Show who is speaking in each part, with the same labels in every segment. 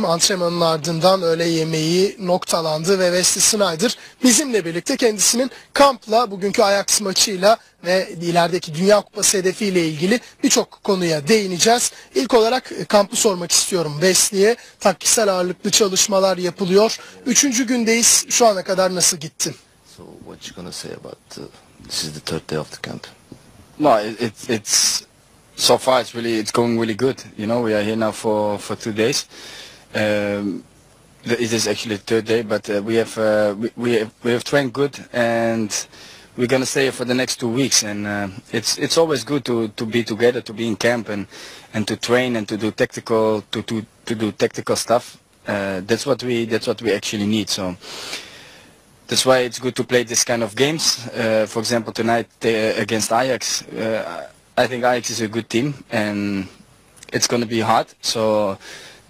Speaker 1: takım antrenmanın ardından öğle yemeği noktalandı ve Wesley Snyder bizimle birlikte kendisinin kampla bugünkü Ajax maçıyla ve ilerideki Dünya Kupası hedefiyle ilgili birçok konuya değineceğiz. İlk olarak e, kampı sormak istiyorum Wesley'e. Taktisel ağırlıklı çalışmalar yapılıyor. Üçüncü gündeyiz. Şu ana kadar nasıl gittin?
Speaker 2: So what you gonna say about uh, this is the third day of the camp?
Speaker 3: No, it, it, it's so far it's really it's going really good. You know, we are here now for for two days. Um, it is actually third day, but uh, we have uh, we we have, we have trained good and. We're gonna stay here for the next two weeks, and uh, it's it's always good to, to be together, to be in camp, and, and to train and to do tactical to, to, to do tactical stuff. Uh, that's what we that's what we actually need. So that's why it's good to play this kind of games. Uh, for example, tonight uh, against Ajax, I think Ajax is a good team, and it's going to be hard. So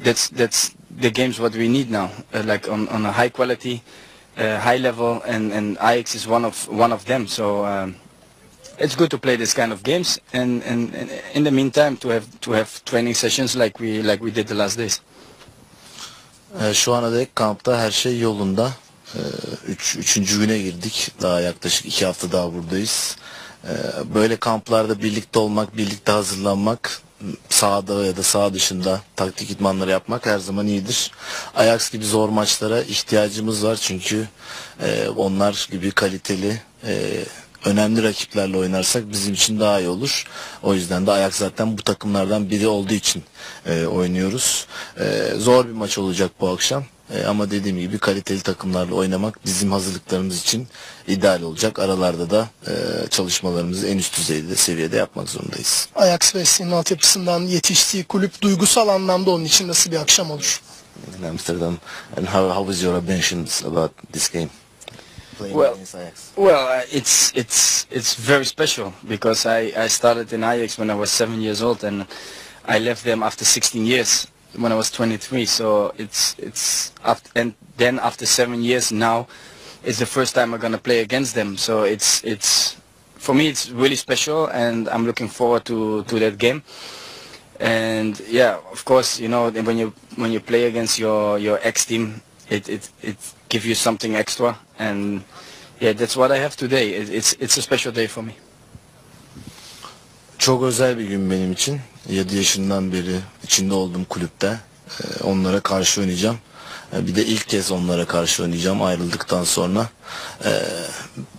Speaker 3: that's that's the games what we need now, uh, like on, on a high quality, uh, high level, and, and Ajax is one of one of them. So. Um, it's good to play this kind of games, and, and, and in the meantime to have to have training sessions like we like we did the last days.
Speaker 2: Ee, şu ana dek kampta her şey yolunda. Ee, üç, üçüncü güne girdik. Daha yaklaşık iki hafta daha buradayız. Ee, böyle kamplarda birlikte olmak, birlikte hazırlanmak, sahada ya da saha dışında taktik idmanları yapmak her zaman iyidir. Ajax gibi zor maçlara ihtiyacımız var çünkü e, onlar gibi kaliteli e, önemli rakiplerle oynarsak bizim için daha iyi olur. O yüzden de Ajax zaten bu takımlardan biri olduğu için e, oynuyoruz. E, zor bir maç olacak bu akşam. E, ama dediğim gibi kaliteli takımlarla oynamak bizim hazırlıklarımız için ideal olacak. Aralarda da e, çalışmalarımızı en üst düzeyde seviyede yapmak zorundayız.
Speaker 1: Ajax Wesley'nin altyapısından yetiştiği kulüp duygusal anlamda onun için nasıl bir akşam olur?
Speaker 2: In Amsterdam. And how, how was your ambitions about this game?
Speaker 3: Well. Well, uh, it's it's it's very special because I, I started in Ajax when I was seven years old and I left them after 16 years when I was 23. So it's it's after, and then after seven years now, it's the first time I'm gonna play against them. So it's it's for me it's really special and I'm looking forward to to that game. And yeah, of course, you know when you when you play against your your ex team, it it it gives you something extra and yeah, that's what I have today. It, it's it's a special day for me.
Speaker 2: Çok özel bir gün benim için. 7 yaşından beri içinde olduğum kulüpte e, onlara karşı oynayacağım. E, Bir de ilk kez onlara karşı oynayacağım ayrıldıktan sonra. E,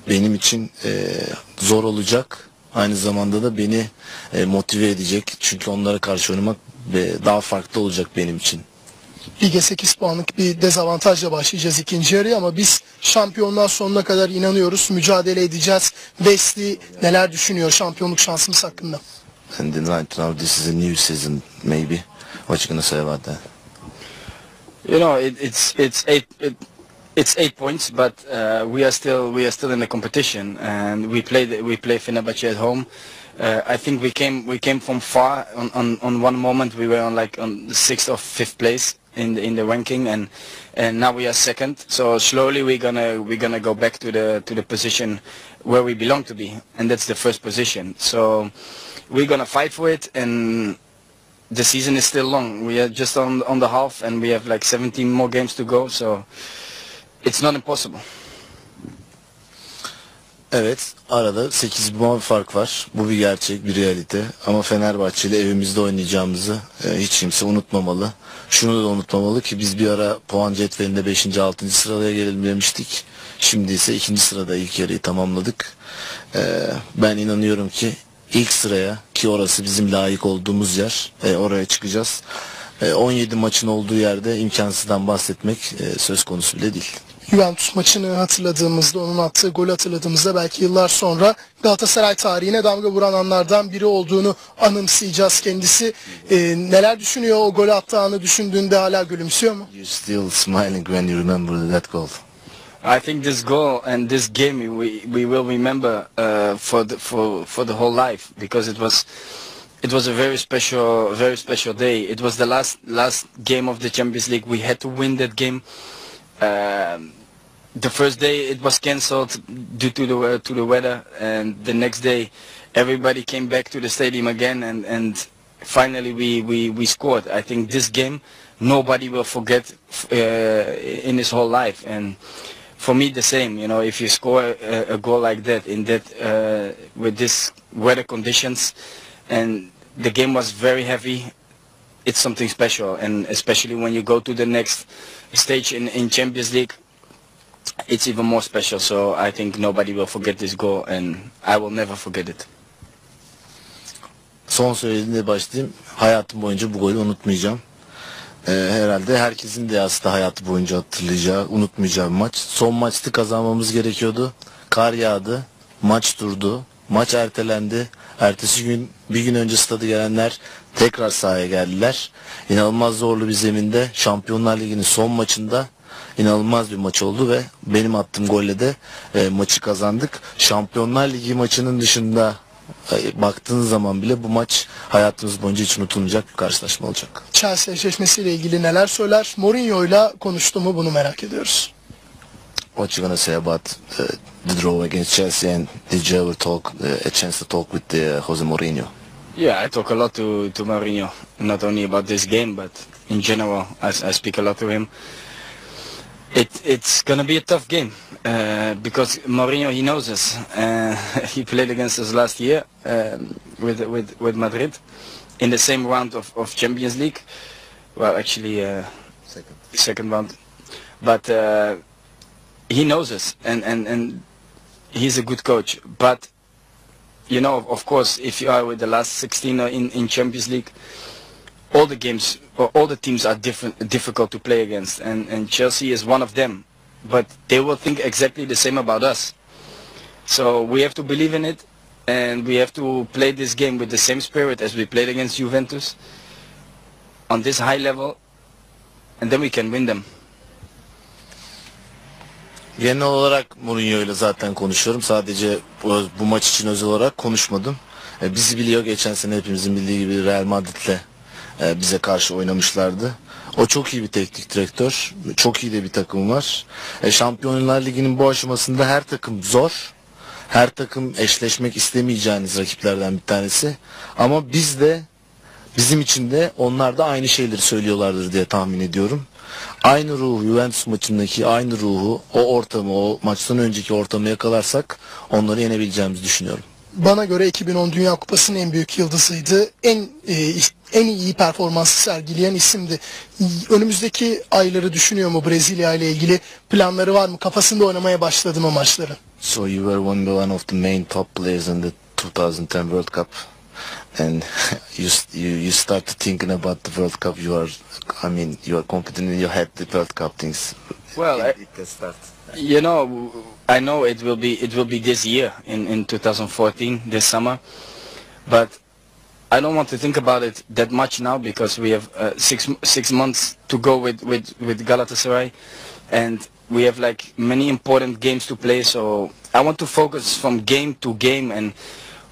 Speaker 2: Benim için zor olacak. Aynı zamanda da beni motive edecek. Çünkü onlara karşı oynamak daha farklı olacak benim için.
Speaker 1: Lige 8 puanlık bir dezavantajla başlayacağız ikinci yarıya ama biz şampiyonluğa sonuna kadar inanıyoruz. Mücadele edeceğiz. Wesley neler düşünüyor şampiyonluk şansımız hakkında?
Speaker 2: And then right now this is a new season maybe. What you gonna say about that?
Speaker 3: You know, it, it's it's eight it, it's eight points, but uh, we are still we are still in the competition, and we play the, we play Fenerbahce at home. Uh, I think we came we came from far. On, on on one moment we were on like on the sixth or fifth place in the in the ranking, and and now we are second. So slowly we're gonna we're gonna go back to the to the position where we belong to be, and that's the first position. So we're gonna fight for it, and the season is still long. We are just on on the half, and we have like 17 more games to go. So it's not impossible.
Speaker 2: Evet arada 8 puan fark var. Bu bir gerçek bir realite. Ama Fenerbahçe ile evimizde oynayacağımızı e, hiç kimse unutmamalı. Şunu da unutmamalı ki biz bir ara puan cetvelinde 5. 6. sıraya gelelim demiştik. Şimdi ise 2. sırada ilk yarıyı tamamladık. E, ben inanıyorum ki ilk sıraya ki orası bizim layık olduğumuz yer e, oraya çıkacağız. E, 17 maçın olduğu yerde imkansızdan bahsetmek e, söz konusu bile değil.
Speaker 1: Juventus maçını hatırladığımızda, onun attığı golü hatırladığımızda belki yıllar sonra Galatasaray tarihine damga vuran anlardan biri olduğunu anımsayacağız kendisi. Ee, neler düşünüyor o golü attığı anı düşündüğünde hala gülümsüyor mu?
Speaker 2: You still smiling when you remember that goal.
Speaker 3: I think this goal and this game we we will remember uh, for the for for the whole life because it was it was a very special very special day. It was the last last game of the Champions League. We had to win that game. Um, the first day it was cancelled due to the we- to the weather, and the next day everybody came back to the stadium again, and and finally we we we scored. I think this game nobody will forget uh, in his whole life. And for me, the same. You know, if you score a, a goal like that in that uh, with this weather conditions, and the game was very heavy, it's something special. And especially when you go to the next stage in, in Champions League, it's even more special. So I think nobody will forget this goal, and I will never forget it.
Speaker 2: Son söylediğinde başlayayım. Hayatım boyunca bu golü unutmayacağım. Ee, herhalde herkesin de aslında hayatı boyunca hatırlayacağı, unutmayacağı maç. Son maçtı kazanmamız gerekiyordu. Kar yağdı. Maç durdu. Maç ertelendi. Ertesi gün bir gün önce stadı gelenler tekrar sahaya geldiler. İnanılmaz zorlu bir zeminde Şampiyonlar Ligi'nin son maçında inanılmaz bir maç oldu ve benim attığım golle de e, maçı kazandık. Şampiyonlar Ligi maçının dışında e, baktığınız zaman bile bu maç hayatımız boyunca hiç unutulmayacak bir karşılaşma olacak.
Speaker 1: Chelsea eşleşmesiyle ilgili neler söyler? Mourinho'yla konuştu mu bunu merak ediyoruz.
Speaker 2: What you gonna say about uh, the draw against Chelsea and did you ever talk uh, a chance to talk with uh, Jose Mourinho?
Speaker 3: Yeah, I talk a lot to to Mourinho, not only about this game, but in general. I, I speak a lot to him. It it's gonna be a tough game uh, because Mourinho he knows us. Uh, he played against us last year um, with with with Madrid in the same round of, of Champions League. Well, actually, uh,
Speaker 2: Second.
Speaker 3: second round, but uh, he knows us, and, and and he's a good coach. But you know, of course, if you are with the last 16 in in Champions League, all the games, all the teams are different, difficult to play against, and and Chelsea is one of them. But they will think exactly the same about us. So we have to believe in it, and we have to play this game with the same spirit as we played against Juventus, on this high level, and then we can win them.
Speaker 2: Genel olarak Mourinho ile zaten konuşuyorum. Sadece bu, bu maç için özel olarak konuşmadım. E, bizi biliyor. Geçen sene hepimizin bildiği gibi Real Madrid'le e, bize karşı oynamışlardı. O çok iyi bir teknik direktör. Çok iyi de bir takım var. E, Şampiyonlar Ligi'nin bu aşamasında her takım zor. Her takım eşleşmek istemeyeceğiniz rakiplerden bir tanesi. Ama biz de bizim için de onlar da aynı şeyleri söylüyorlardır diye tahmin ediyorum. Aynı ruhu Juventus maçındaki aynı ruhu o ortamı o maçtan önceki ortamı yakalarsak onları yenebileceğimizi düşünüyorum.
Speaker 1: Bana göre 2010 Dünya Kupası'nın en büyük yıldızıydı. En e, en iyi performansı sergileyen isimdi. Önümüzdeki ayları düşünüyor mu Brezilya ile ilgili planları var mı? Kafasında oynamaya başladı mı maçları?
Speaker 2: So you were one, one of the main top players in the 2010 World Cup and you you you started thinking about the World Cup you are I mean you are confident in your head the World Cup things.
Speaker 3: Well, I-
Speaker 2: it can start.
Speaker 3: You know, I know it will be it will be this year in in 2014 this summer, but I don't want to think about it that much now because we have uh, six six months to go with with with Galatasaray, and we have like many important games to play. So I want to focus from game to game, and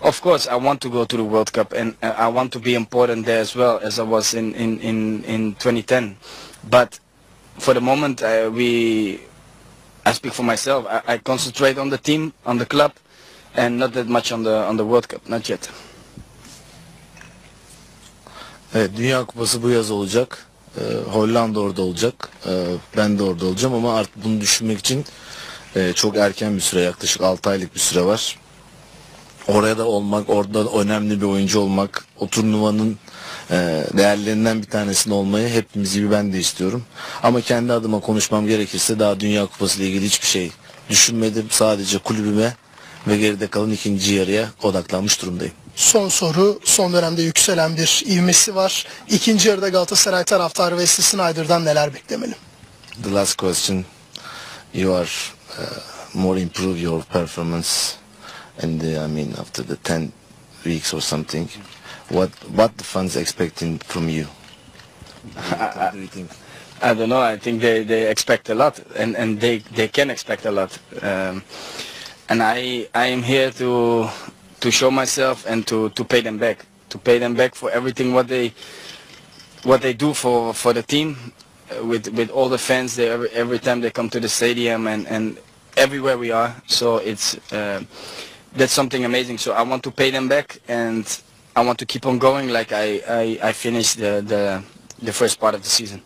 Speaker 3: of course I want to go to the World Cup, and uh, I want to be important there as well as I was in in in in 2010, but for the moment uh, we I speak for myself. I, I concentrate on the team, on the club, and not that much on the on the World Cup. Not yet.
Speaker 2: Evet Dünya Kupası bu yaz olacak. Ee, Hollanda orada olacak. Ee, ben de orada olacağım ama artık bunu düşünmek için e, çok erken bir süre yaklaşık 6 aylık bir süre var. Oraya da olmak, orada önemli bir oyuncu olmak, o turnuvanın e, değerlerinden bir tanesinde olmayı hepimiz gibi ben de istiyorum. Ama kendi adıma konuşmam gerekirse daha Dünya Kupası ile ilgili hiçbir şey düşünmedim. Sadece kulübüme ve geride kalan ikinci yarıya odaklanmış durumdayım.
Speaker 1: Son soru, son dönemde yükselen bir ivmesi var. İkinci yarıda Galatasaray taraftarı Wesley Snyder'dan neler beklemeli?
Speaker 2: The last question, you are uh, more improve your performance, and uh, I mean after the 10 weeks or something, what what the fans expecting from you? What do you think?
Speaker 3: I don't know. I think they, they expect a lot, and, and they, they can expect a lot. Um, and I I am here to to show myself and to, to pay them back, to pay them back for everything what they what they do for, for the team, uh, with with all the fans there every, every time they come to the stadium and, and everywhere we are. So it's uh, that's something amazing. So I want to pay them back, and I want to keep on going like I I, I finished the, the the first part of the season.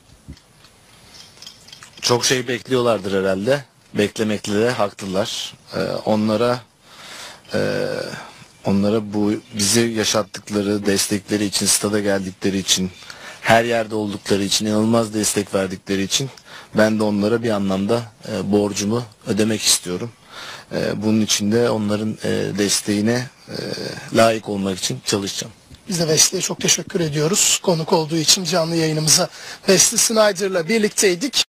Speaker 2: çok şey bekliyorlardır herhalde. Beklemekle de haklılar. Ee, onlara e, onlara bu bizi yaşattıkları, destekleri için, stada geldikleri için, her yerde oldukları için, inanılmaz destek verdikleri için ben de onlara bir anlamda e, borcumu ödemek istiyorum. E, bunun için de onların e, desteğine e, layık olmak için çalışacağım.
Speaker 1: Biz de Wesley'e çok teşekkür ediyoruz. Konuk olduğu için canlı yayınımıza Wesley Snyder'la birlikteydik.